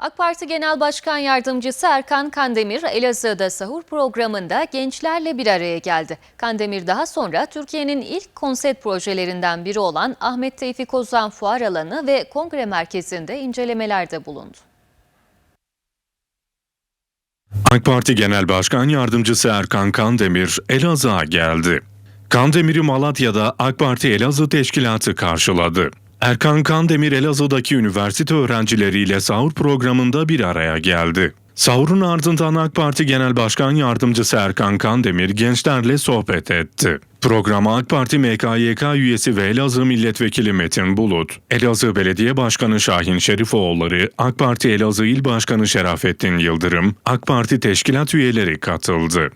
AK Parti Genel Başkan Yardımcısı Erkan Kandemir, Elazığ'da sahur programında gençlerle bir araya geldi. Kandemir daha sonra Türkiye'nin ilk konsept projelerinden biri olan Ahmet Tevfik Ozan Fuar Alanı ve Kongre Merkezi'nde incelemelerde bulundu. AK Parti Genel Başkan Yardımcısı Erkan Kandemir Elazığ'a geldi. Kandemir'i Malatya'da AK Parti Elazığ Teşkilatı karşıladı. Erkan Kandemir Elazığ'daki üniversite öğrencileriyle sahur programında bir araya geldi. Sahurun ardından AK Parti Genel Başkan Yardımcısı Erkan Kandemir gençlerle sohbet etti. Programa AK Parti MKYK üyesi ve Elazığ Milletvekili Metin Bulut, Elazığ Belediye Başkanı Şahin Şerifoğulları, AK Parti Elazığ İl Başkanı Şerafettin Yıldırım, AK Parti teşkilat üyeleri katıldı.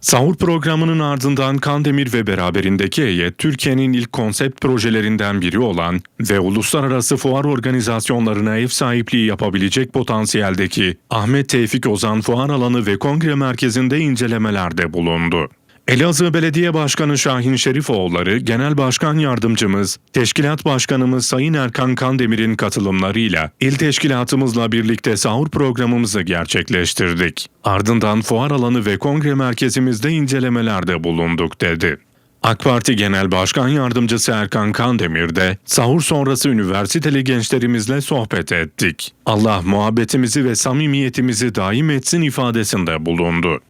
Sahur programının ardından Kandemir ve beraberindeki heyet Türkiye'nin ilk konsept projelerinden biri olan ve uluslararası fuar organizasyonlarına ev sahipliği yapabilecek potansiyeldeki Ahmet Tevfik Ozan Fuar Alanı ve Kongre Merkezi'nde incelemelerde bulundu. Elazığ Belediye Başkanı Şahin Şerifoğulları, Genel Başkan Yardımcımız, Teşkilat Başkanımız Sayın Erkan Kandemir'in katılımlarıyla il teşkilatımızla birlikte sahur programımızı gerçekleştirdik. Ardından fuar alanı ve kongre merkezimizde incelemelerde bulunduk dedi. AK Parti Genel Başkan Yardımcısı Erkan Kandemir de sahur sonrası üniversiteli gençlerimizle sohbet ettik. Allah muhabbetimizi ve samimiyetimizi daim etsin ifadesinde bulundu.